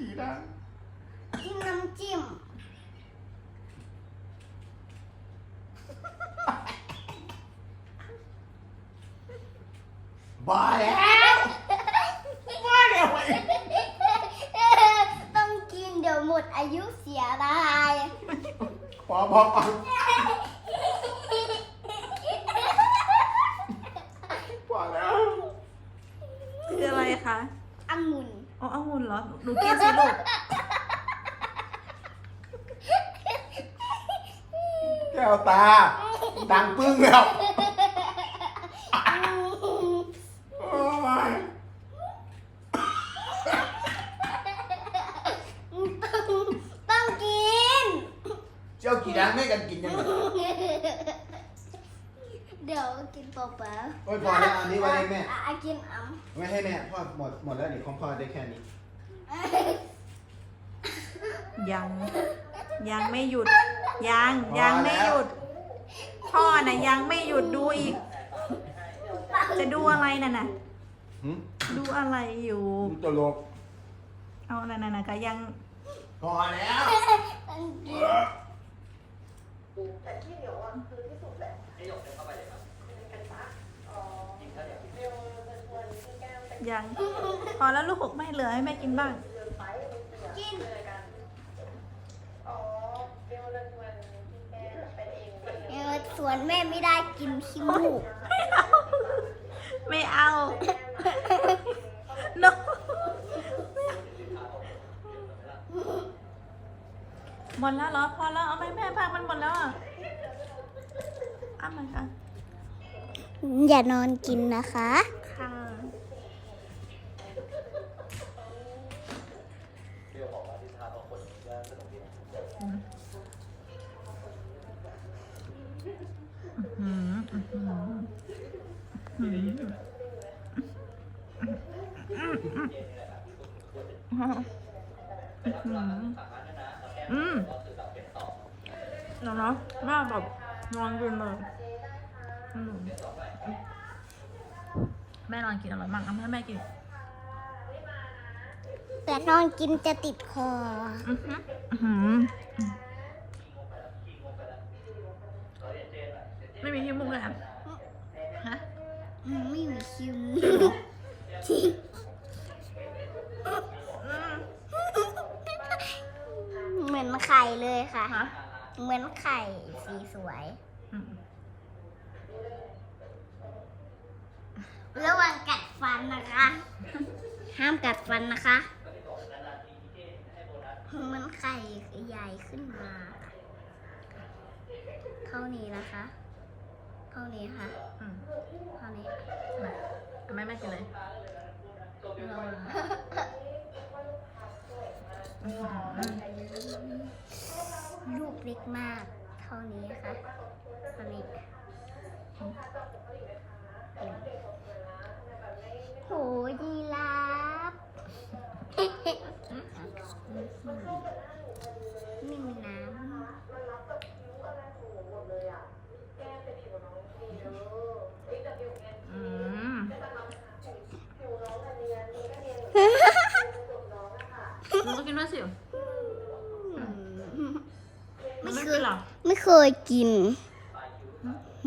กี่ดังจิ้มน้ำจิ้มบ้าแล้วบ้าแล้วไอ้ต้องกินเดี๋ยวหมดอายุเสียดายพอพอพอพอแล้ว คืออะไรคะองุ่น อ๋อองุ่นเหรอ หนูกินสิลูกแก้วตา ดังปึ้งแล้วโอ้ย ต้องกิน เจ้ากี่ดังไม่กันกินยังไง เดี๋ยวกินเปล่าโอ้ยพอแล้วอันนี้ๆไว้ให้แม่ อะอะกินเอ้ไม่ให้แม่พ่อหมดหมดแล้วนี่ของพ่อได้แค่นี้ยัง ยังไม่หยุด ยังยังไม่หยุด พ่อน่ะยังไม่หยุดดูอีก จะดูอะไรน่ะน่ะหืมดูอะไรอยู่ดูตลกเอาน่ะน่ะน่ะก็ยังพอแล้วต้องกินยั ง พอแล้วลูกไม่เหลือให้แม่กินบ้างกินเออสวนแม่ไม่ได้กินขี้มูกไม่เอา no หมดแล้วเหรอ พอแล้วเอาไปแม่พักมันหมดแล้วอะเอามาค่ะอย่านอนกินนะคะ อืมอืมเดี๋ยวนะแม่แบบนอนกินเลยอืมแม่นอนกินอร่อยมากเอาให้แม่กิน แต่นอนกินจะติดคอ อือหือ ไข่เลยค่ะ ฮะเหมือนไข่สีสวย อืมระวังกัดฟันนะคะ ห้ามกัดฟันนะคะ เหมันไข่ใหญ่ขึ้นมาค่ะเท่านี้นะคะ เท่านี้ค่ะ อืมเท่านี้มาเอาแม่แม่กินเลยอื้อหือ ลูกเล็กมาก เท่านี้ค่ะเท่านี้โหดีลาบไม่มีน้ำอืมหนูก็กินด้วยสิ ไม่ ไม่ เค กิ ย นหรอ ไม่ เคยกิน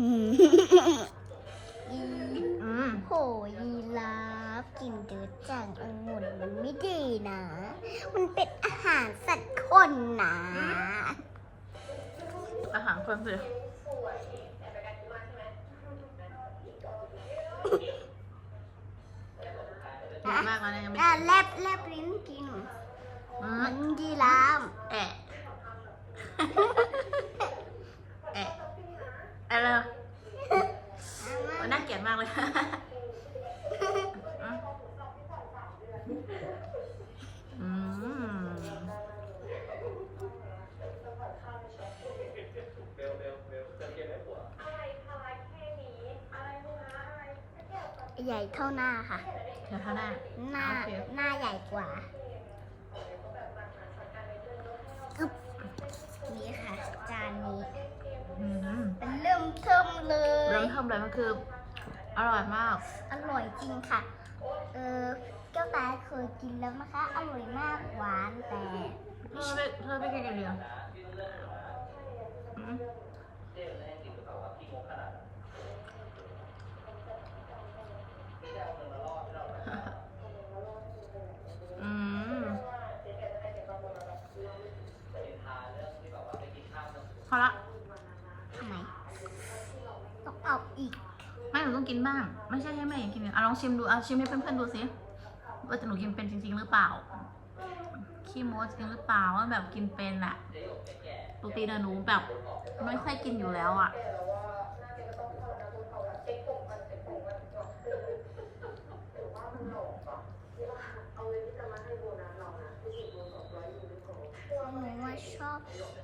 อืมอืมโหยีราฟกินเดือดจังองุ่นมันไม่ดีนะ มันเป็นอาหารสัตว์คนนะอาหารคนสิดีมากแล้วเนี่ยยังไม่อะแลบแลบลิ้นกิน ใหญ่เท่าหน้าค่ะเท่าหน้าหน้าหน้าใหญ่กว่าอึ๊บนี่ค่ะ จานนี้มเป็นเริ่มเทิมเลย เริ่องทำเลยมันคือ อร่อยมาก อร่อยจริงค่ะ เออเจ้าตาเคยกินแล้วนะคะ อร่อยมากหวานแต่ เธอไปเธอไปกินกันเดียวอืม ละทำไมต้องเอาอีก ไม่หนูต้องกินบ้าง ไม่ใช่ให้แม่กินอะลองชิมดูเอาชิมให้เพื่อนๆดูสิว่าจะหนูกินเป็นจริง ๆ หรือเปล่าขี้โม้จริงหรือเปล่าว่าแบบกินเป็นอะปกติเนยหนูแบบไม่ค่อยกินอยู่แล้วอะ หนูว่า ชอบ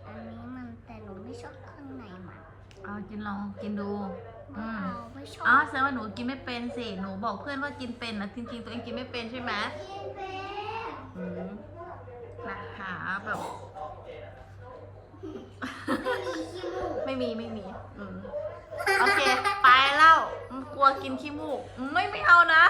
อันนี้มันแต่หนูไม่ชอบข้างในมันเอากินลองกินดู อืมเอาไม่ชอบอ๋อแสดงว่าหนูกินไม่เป็นสิ หนูบอกเพื่อนว่ากินเป็นนะจริงๆตัวเองกินไม่เป็นใช่ไหมกินเป็นอืมนะคะแบบมีขี้มูกไม่มีไม่มีอืมโอเค ไปแล้วอืมกลัวกินขี้มูกอืมไม่ไม่เอานะ